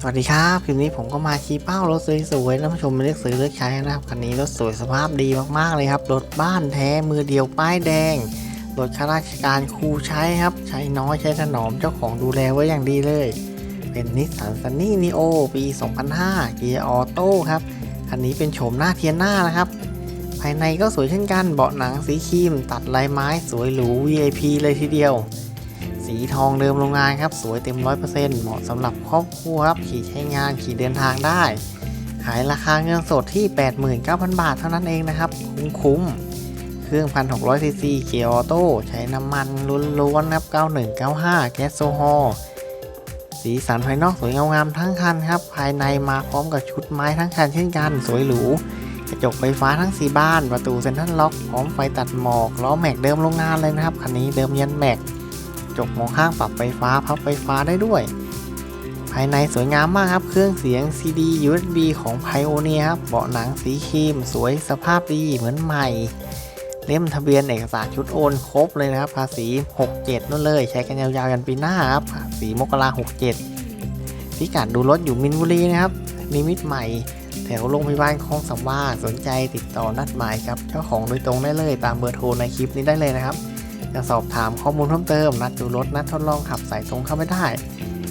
สวัสดีครับคลิปนี้ผมก็มาชี้เป้ารถสวยๆท่านผู้ชมเลือกซื้อเลือกใช้นะครับคันนี้รถสวยสภาพดีมากๆเลยครับรถบ้านแท้มือเดียวป้ายแดงรถข้าราชการครูใช้ครับ ใช้น้อยใช้ถนอมเจ้าของดูแลไว้อย่างดีเลย เป็นนิสสันซันนี่นีโอปี 2005 เกียร์ออโต้ครับคันนี้เป็นโฉมหน้าเทียนหน้านะครับ ภายในก็สวยเช่นกันเบาะหนังสีครีม ตัดลายไม้สวยหรู VIP เลยทีเดียว สีทองเดิมโรงงานครับ สวยเต็ม 100%เหมาะสำหรับครอบครัวครับ ขี่ใช้งานขี่เดินทางได้ ขายราคาเงินสดที่ 89,000 บาทเท่านั้นเองนะครับ คุ้มๆเครื่อง 1,600 ซีซีเกียร์ออโต้ใช้น้ำมันล้วนๆครับ 9195 แก๊สโซฮอลสีสันภายนอกสวยงามทั้งคันครับ ภายในมาพร้อมกับชุดไม้ทั้งคันเช่นกัน สวยหรูกระจกไฟฟ้าทั้ง 4 บ้าน ประตูเซ็นทรัลล็อก พร้อมไฟตัดหมอก ล้อแม็กเดิมโรงงานเลยนะครับ คันนี้เดิมยันแม็ก จกมองข้างปรับไฟฟ้าพับไฟฟ้าได้ด้วย ภายในสวยงามมากครับ เครื่องเสียง CD USB ของ Pioneer ครับ เบาะหนังสีครีม สวยสภาพดีเหมือนใหม่ เล่มทะเบียนเอกสารชุดโอนครบเลยนะครับ ภาษี 67 นั่นเลย ใช้กันยาวๆกันปีหน้าครับภาษีมกรา67 พิกัดดูรถอยู่มินบุรีนะครับนิมิตใหม่แถวโรงพยาบาลคลองสำว่าสนใจติดต่อนัดหมายครับ เจ้าของโดยตรงได้เลยตามเบอร์โทรในคลิปนี้ได้เลยนะครับ จะสอบถามข้อมูลเพิ่มเติม นัดดูรถ นัดทดลองขับสายตรงเข้าไม่ได้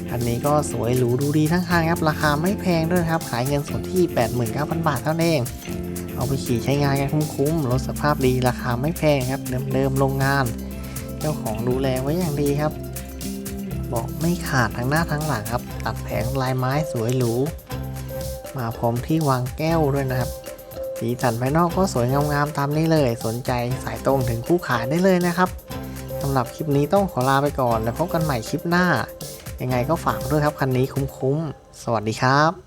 คันนี้ก็สวยหรูดูดีทั้งคันครับ ราคาไม่แพงด้วยครับ ขายเงินสดที่ 89,000 บาทเท่านั้นเอง เอาไปขี่ใช้งานกันคุ้มๆ รถสภาพดี ราคาไม่แพงครับ เดิมๆ โรงงาน เจ้าของดูแลไว้อย่างดีครับเบอกไม่ขาดทั้งหน้าทั้งหลังครับ ตัดแผงลายไม้สวยหรู มาพร้อมที่วางแก้วด้วยนะครับ สีสันภายนอกก็สวยงามๆตามนี้เลย สนใจสายตรงถึงผู้ขายได้เลยนะครับสำหรับคลิปนี้ต้องขอลาไปก่อน แล้วพบกันใหม่คลิปหน้า ยังไงก็ฝากด้วยครับคันนี้คุ้มๆ สวัสดีครับ